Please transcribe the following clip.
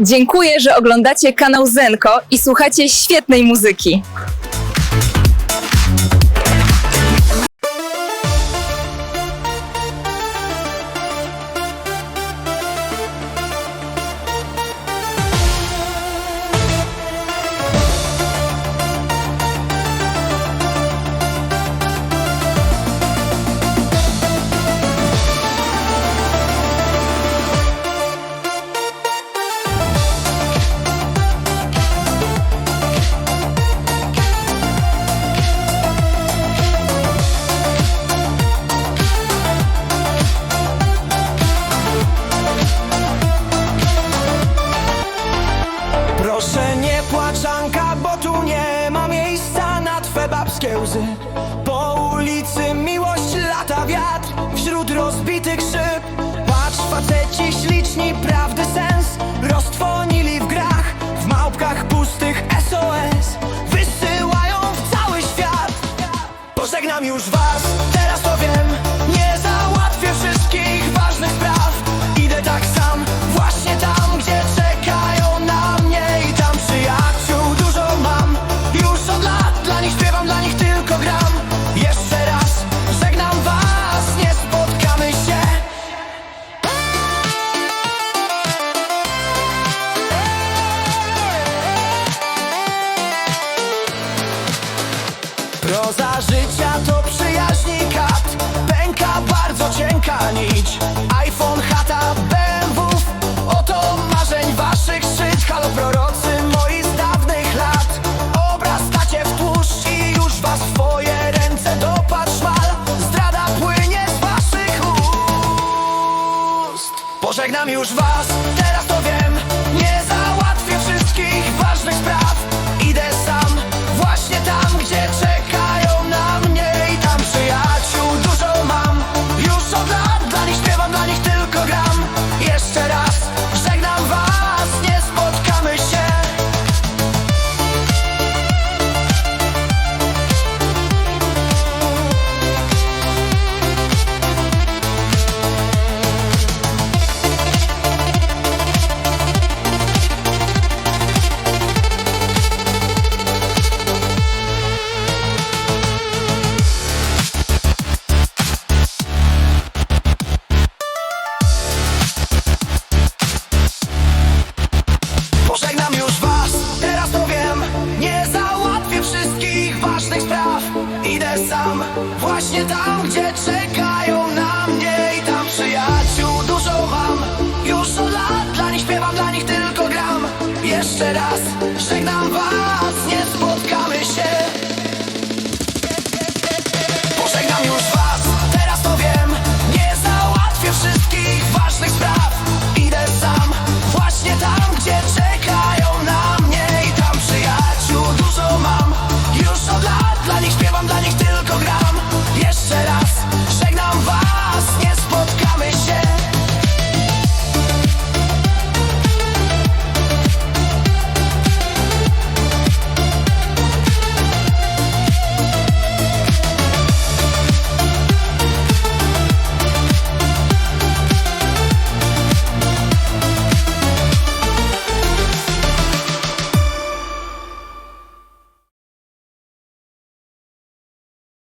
Dziękuję, że oglądacie kanał Zenko i słuchacie świetnej muzyki. Proszę nie płaczanka, bo tu nie ma miejsca na twe babskie łzy. Po ulicy miłość lata wiatr wśród rozbitych szyb. Patrz faceci śliczni, prawdy sens. Roztwoni Pożegnam już was. tam, gdzie czekają na mnie I tam przyjaciół dużo mam. Już od lat dla nich śpiewam, dla nich tylko gram. Jeszcze raz żegnam was.